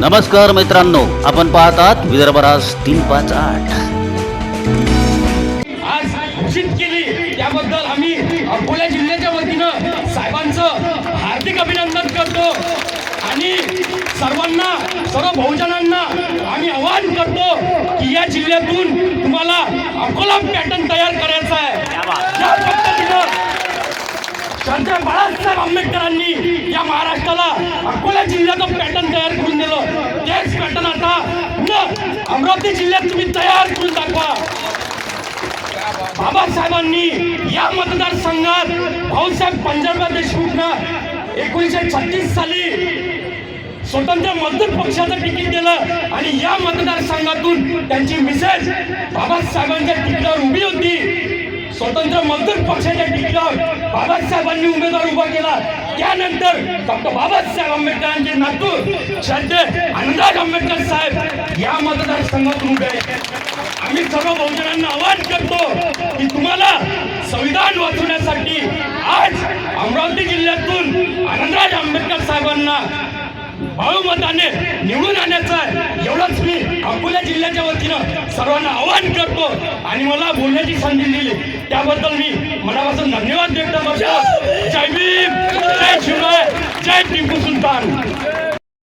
नमस्कार मित्रांनो आपण पाहतात विदर्भराज तीन पाच आठ. आज घोषित केली त्याबद्दल आम्ही अकोला जिल्ह्याच्या वतीनं साहेबांचं हार्दिक अभिनंदन करतो. आणि सर्वांना सर्व बहुजनांना आम्ही आवाहन करतो की या जिल्ह्यातून तुम्हाला अकोला पॅटर्न तयार करायचा आहे. या पद्धतीनं सरदार बाळासाहेब आंबेडकरांनी या महाराष्ट्राला अकोला जिल्ह्याचा पॅटर्न तयार करून दिलं तेच पॅटर्न आता पुन्हा अमरावती जिल्ह्यात तुम्ही तयार करून दाखवा. बाबासाहेबांनी या मतदारसंघात भाऊसाहेब पंजाबराव देशमुखनं एकोणीसशे छत्तीस साली स्वतंत्र मजदूर पक्षाचं तिकीट दिलं आणि या मतदारसंघातून त्यांची मिसेस बाबासाहेबांच्या तिकिटावर उभी होती. स्वतंत्र मजदूर पक्षाच्या तिकिटावर बाबासाहेबांनी उमेदवार उभा केला. त्यानंतर डॉक्टर बाबासाहेब आंबेडकरांचे नातू श्रद्धे आनंदराज आंबेडकर साहेब या मतदारसंघातून उभे आम्ही सर्व बहुजनांना आवाहन करतो की तुम्हाला संविधान वाचवण्यासाठी आज अमरावती जिल्ह्यातून आनंदराज आंबेडकर साहेबांना बहुमताने निवडून आणायचं आहे. एवढंच मी अकोला जिल्ह्याच्या वतीनं सर्वांना आवाहन करतो आणि मला बोलण्याची संधी दिली. त्याबद्दल मी मनापासून धन्यवाद व्यक्त करतो. জয় ভীম জয় শিবায় জয় টিপু সুলতান